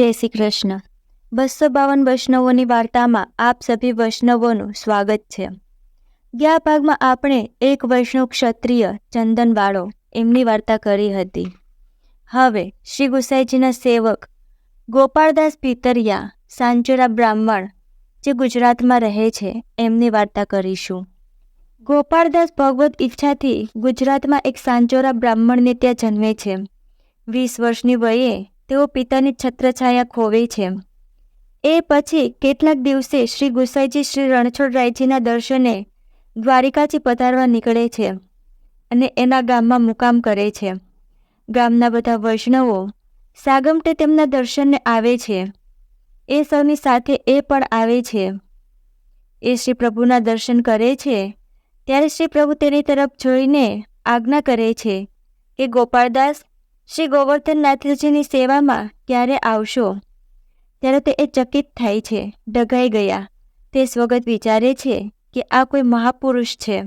જય શ્રી કૃષ્ણ. બસો બાવન વૈષ્ણવોની વાર્તામાં આપ સભી વૈષ્ણવોનું સ્વાગત છે. ગયા ભાગમાં આપણે એક વૈષ્ણવ ક્ષત્રિય ચંદનવાળો એમની વાર્તા કરી હતી. હવે શ્રી ગુસાઈજીના સેવક ગોપાળદાસ પિતરિયા સાંચોરા બ્રાહ્મણ જે ગુજરાતમાં રહે છે એમની વાર્તા કરીશું. ગોપાળદાસ ભગવત ઈચ્છાથી ગુજરાતમાં એક સાંચોરા બ્રાહ્મણને ત્યાં જન્મે છે. વીસ વર્ષની વયે તેઓ પિતાની છત્રછાયા ખોવે છે. એ પછી કેટલાક દિવસે શ્રી ગુસાઈજી શ્રી રણછોડરાયજીના દર્શને દ્વારિકાથી પધારવા નીકળે છે અને એના ગામમાં મુકામ કરે છે. ગામના બધા વૈષ્ણવો સાગમટે તેમના દર્શનને આવે છે. એ સૌની સાથે એ પણ આવે છે. એ શ્રી પ્રભુના દર્શન કરે છે, ત્યારે શ્રી પ્રભુ તેની તરફ જોઈને આજ્ઞા કરે છે કે ગોપાળદાસ શ્રી ગોવર્ધનનાથજીની સેવામાં ક્યારે આવશો? ત્યારે તે એ ચકિત થાય છે, ડઘાઈ ગયા. તે સ્વગત વિચારે છે કે આ કોઈ મહાપુરુષ છે.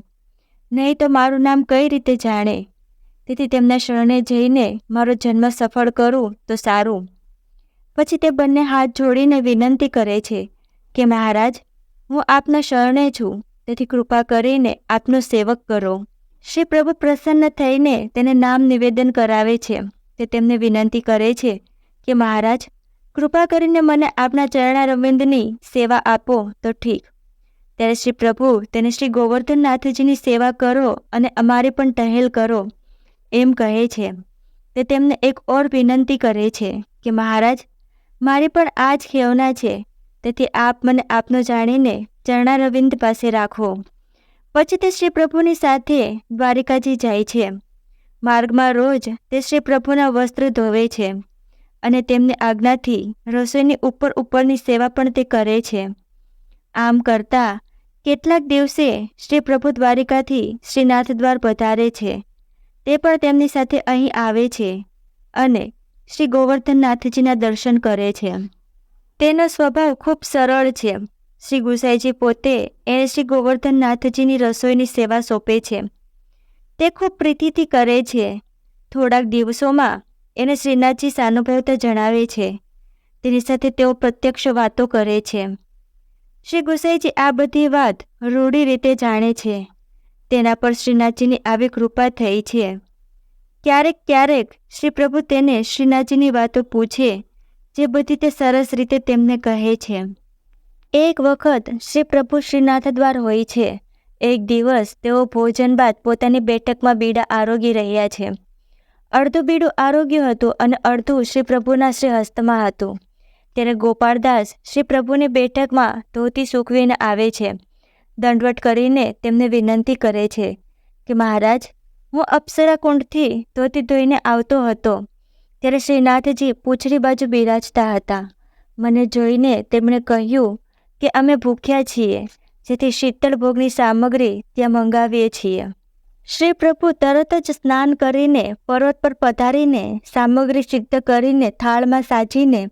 નહીં તો મારું નામ કઈ રીતે જાણે? તેથી તેમના શરણે જઈને મારો જન્મ સફળ કરું તો સારું. પછી તે બંને હાથ જોડીને વિનંતી કરે છે કે, મહારાજ, હું આપના શરણે છું. તેથી કૃપા કરીને આપનો સેવક કરો. શ્રી પ્રભુ પ્રસન્ન થઈને તેને નામ નિવેદન કરાવે છે. તે તેમને વિનંતી કરે છે કે, મહારાજ, કૃપા કરીને મને આપના ચરણારવિંદની સેવા આપો. તો ઠીક. ત્યારે શ્રી પ્રભુ તેને શ્રી ગોવર્ધનનાથજીની સેવા કરો અને અમારી પણ ટહેલ કરો એમ કહે છે. તે તેમને એક ઓર વિનંતી કરે છે કે, મહારાજ, મારી પણ આ જ ખેવના છે. તેથી આપ મને આપનો જાણીને ચરણારવિંદ પાસે રાખો. પછી તે શ્રી પ્રભુની સાથે દ્વારિકાજી જાય છે. માર્ગમાં રોજ તે શ્રી પ્રભુના વસ્ત્ર ધોવે છે અને તેમની આજ્ઞાથી રસોઈની ઉપર ઉપરની સેવા પણ તે કરે છે. આમ કરતા કેટલાક દિવસે શ્રી પ્રભુ દ્વારિકાથી શ્રીનાથ દ્વાર પધારે છે. તે પણ તેમની સાથે અહીં આવે છે અને શ્રી ગોવર્ધનનાથજીના દર્શન કરે છે. તેનો સ્વભાવ ખૂબ સરળ છે. શ્રી ગુસાઈજી પોતે એને શ્રી ગોવર્ધનનાથજીની રસોઈની સેવા સોંપે છે. તે ખૂબ પ્રીતિથી કરે છે. થોડાક દિવસોમાં એને શ્રીનાથજી સાનુભાવતા જણાવે છે. તેની સાથે તેઓ પ્રત્યક્ષ વાતો કરે છે. શ્રી ગુસાઈજી આ બધી વાત રૂઢી રીતે જાણે છે. તેના પર શ્રીનાથજીની આવી કૃપા થઈ છે. ક્યારેક ક્યારેક શ્રી પ્રભુ તેને શ્રીનાથજીની વાતો પૂછે, જે બધી તે સરસ રીતે તેમને કહે છે. એક વખત શ્રી પ્રભુ શ્રીનાથ દ્વાર હોય છે. એક દિવસ તેઓ ભોજન બાદ પોતાની બેઠકમાં બીડા આરોગી રહ્યા છે. અડધું બીડું આરોગ્ય હતું અને અડધું શ્રી પ્રભુના શ્રી હસ્તમાં હતું. ત્યારે ગોપાળદાસ શ્રી પ્રભુની બેઠકમાં ધોતી સૂકવીને આવે છે. દંડવટ કરીને તેમને વિનંતી કરે છે કે, મહારાજ, હું અપ્સરા કુંડથી ધોતી ધોઈને આવતો હતો. ત્યારે શ્રીનાથજી પૂછડી બાજુ બિરાજતા હતા. મને જોઈને તેમણે કહ્યું કે અમે ભૂખ્યા છીએ, જેથી શીતળ ભોગની સામગ્રી ત્યાં મંગાવીએ છીએ. શ્રી પ્રભુ તરત જ સ્નાન કરીને, પર્વત પર પધારીને, સામગ્રી સિદ્ધ કરીને, થાળમાં સાજીને,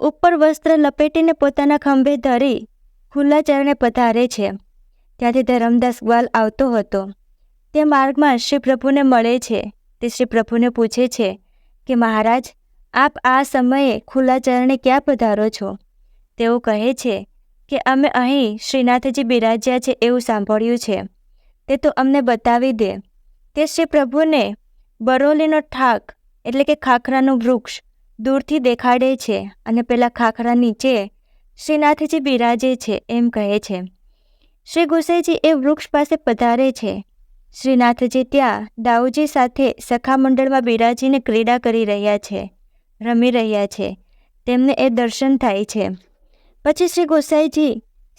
ઉપર વસ્ત્ર લપેટીને પોતાના ખંભે ધરી, ખુલ્લા ચરણે પધારે છે. ત્યાંથી ધરમદાસ ગ્વાલ આવતો હતો. તે માર્ગમાં શ્રી પ્રભુને મળે છે. તે શ્રી પ્રભુને પૂછે છે કે, મહારાજ, આપ આ સમયે ખુલ્લા ચરણે ક્યાં પધારો છો? તેઓ કહે છે કે અમે અહીં શ્રીનાથજી બિરાજ્યા છે એવું સાંભળ્યું છે. તે તો અમને બતાવી દે. તે શ્રી પ્રભુને બરોલીનો ઠાક એટલે કે ખાખરાનું વૃક્ષ દૂરથી દેખાડે છે અને પેલા ખાખરા નીચે શ્રીનાથજી બિરાજે છે એમ કહે છે. શ્રી ગુસાઈજી એ વૃક્ષ પાસે પધારે છે. શ્રીનાથજી ત્યાં દાઉજી સાથે સખા મંડળમાં બિરાજીને ક્રીડા કરી રહ્યા છે, રમી રહ્યા છે. તેમને એ દર્શન થાય છે. પછી શ્રી ગોસાઈજી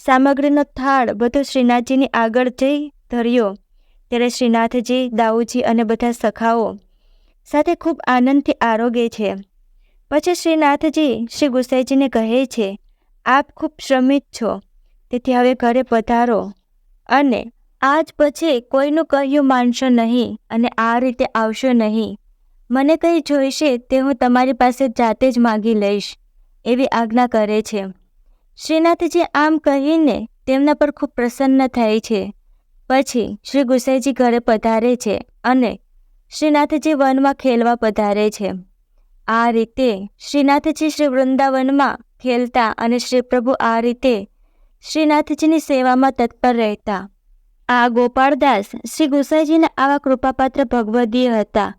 સામગ્રીનો થાળ બધો શ્રીનાથજીની આગળ જઈ ધર્યો. ત્યારે શ્રીનાથજી દાઉજી અને બધા સખાઓ સાથે ખૂબ આનંદથી આરોગે છે. પછી શ્રીનાથજી શ્રી ગુસાઈજીને કહે છે, આપ ખૂબ શ્રમિત છો, તેથી હવે ઘરે પધારો અને આજ પછી કોઈનું કહ્યું માનશો નહીં અને આ રીતે આવશો નહીં. મને કંઈ જોઈશે તે હું તમારી પાસે જાતે જ માગી લઈશ, એવી આજ્ઞા કરે છે. શ્રીનાથજી આમ કહીને તેમના પર ખૂબ પ્રસન્ન થાય છે. પછી શ્રી ગુસાઈજી ઘરે પધારે છે અને શ્રીનાથજી વનમાં ખેલવા પધારે છે. આ રીતે શ્રીનાથજી શ્રી વૃંદાવનમાં ખેલતા અને શ્રી પ્રભુ આ રીતે શ્રીનાથજીની સેવામાં તત્પર રહેતા. આ ગોપાળદાસ શ્રી ગુસાઈજીના આવા કૃપાપાત્ર ભગવદીય હતા.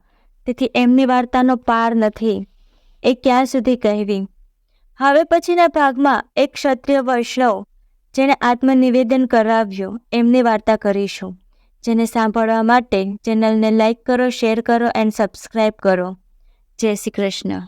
તેથી એમની વાર્તાનો પાર નથી. એ ક્યાં સુધી કહેવી? હવે પછીના ભાગમાં એક ક્ષત્રિય વૈષ્ણવ, જેણે આત્મનિવેદન કરાવ્યું, એમની વાર્તા કરીશું. જેને સાંભળવા માટે ચેનલને લાઈક કરો શેર કરો એન્ડ સબસ્ક્રાઈબ કરો. જય શ્રી કૃષ્ણ.